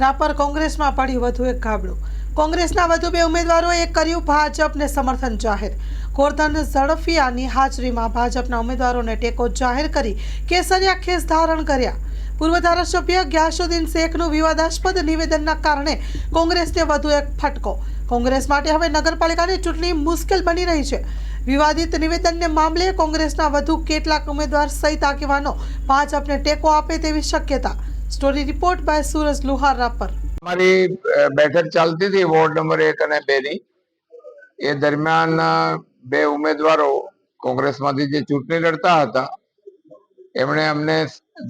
રાપર કોંગ્રેસમાં પડ્યું વધુ એક ગાબડું. કોંગ્રેસના વધુ બે ઉમેદવારોએ કર્યું ભાજપને સમર્થન જાહેર. ગોરધન ઝડફિયાની હાજરીમાં ભાજપના ઉમેદવારોને ટેકો જાહેર કરી કેસરિયા ખેસ ધારણ કર્યા. પૂર્વ ધારાસભ્ય ગ્યાસુદ્દીન શેખનું વિવાદાસ્પદ નિવેદનના કારણે કોંગ્રેસને વધુ એક ફટકો. કોંગ્રેસ માટે હવે નગરપાલિકાની ચૂંટણી મુશ્કેલ બની રહી છે. વિવાદિત નિવેદનને મામલે કોંગ્રેસના વધુ કેટલાક ઉમેદવાર સહિત આગેવાનો ભાજપને ટેકો આપે તેવી શક્યતા. Story report by Suraj Luhar Rapar અમારી બેઠક ચાલતી હતી વોર્ડ નંબર એક અને બે ની એ દરમિયાન બે ઉમેદવારો કોંગ્રેસમાંથી જે ચૂંટણી લડતા હતા એમણે અમને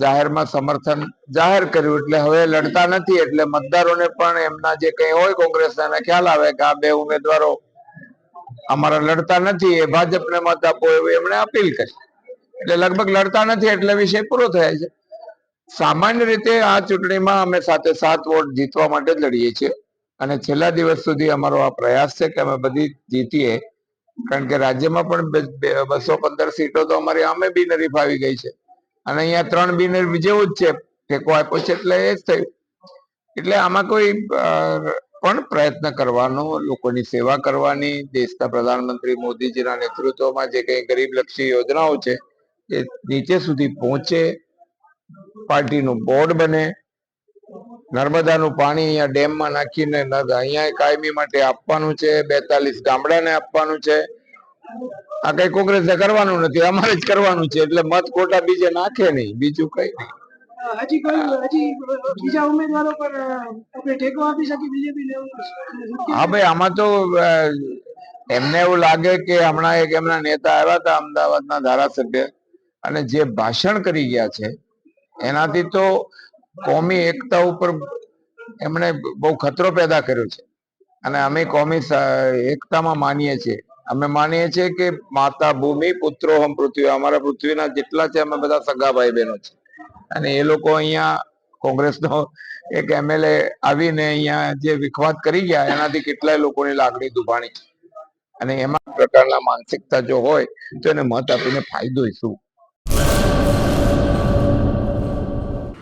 જાહેરમાં સમર્થન જાહેર કર્યું એટલે હવે લડતા નથી એટલે મતદારોને પણ એમના જે કંઈ હોય કોંગ્રેસના ખ્યાલ આવે કે આ બે ઉમેદવારો અમારા લડતા નથી એ ભાજપને મત આપો એવી એમણે અપીલ કરી એટલે લગભગ લડતા નથી એટલે વિષય પૂરો થયા છે સામાન્ય રીતે આ ચૂંટણીમાં અમે સાથે સાત વોટ જીતવા માટે જ લડીએ છીએ. અને છેલ્લા દિવસ સુધી અમારો આ પ્રયાસ છે કે અમે બધી જીતીએ. કારણ કે રાજ્યમાં પણ બસો પંદર સીટો તો અમારી આમે બિનહરીફ આવી ગઈ છે. અને અહીંયા ત્રણ બિનહરીફ જેવું જ છે. ટેકો આપ્યો છે એટલે એ જ થયું. એટલે આમાં કોઈ પણ પ્રયત્ન કરવાનો, લોકોની સેવા કરવાની, દેશના પ્રધાનમંત્રી મોદીજીના નેતૃત્વમાં જે કંઈ ગરીબલક્ષી યોજનાઓ છે, એ નીચે સુધી પહોંચે પાર્ટીનું બોર્ડ બને. નર્મદાનું પાણી અહીંયા ડેમમાં નાખીને અહીંયા કાયમી માટે આપવાનું છે. બેતાલીસ ગામડાને આપવાનું છે. આ કઈ કોંગ્રેસે કરવાનું નથી. અમારે જ કરવાનું છે. એટલે મત કોટા બીજે નાખે નહીં. બીજું કઈ હજી હજી બીજા ઉમેદવારો પર આપણે ટેકો આપી શકીએ બીજેપી હા ભાઈ આમાં તો એમને એવું લાગે કે હમણાં એક એમના નેતા આવ્યા હતા અમદાવાદના ધારાસભ્ય. અને જે ભાષણ કરી ગયા છે એનાથી તો કોમી એકતા ઉપર એમણે બહુ ખતરો પેદા કર્યો છે. અને અમે કોમી એકતામાં માનીએ છીએ. અમે માનીએ છીએ કે માતા ભૂમિ, પુત્રો હમ પૃથ્વી, અમારા પૃથ્વીના જેટલા છે, અમે બધા સગા ભાઈ બહેનો છે. અને એ લોકો અહીંયા કોંગ્રેસનો એક એમએલએ આવીને અહીંયા જે વિખવાદ કરી ગયા, એનાથી કેટલાય લોકોની લાગણી દુભાણી. છે અને એમાં પ્રકારના માનસિકતા જો હોય, તો એને મત આપીને ફાયદો શું?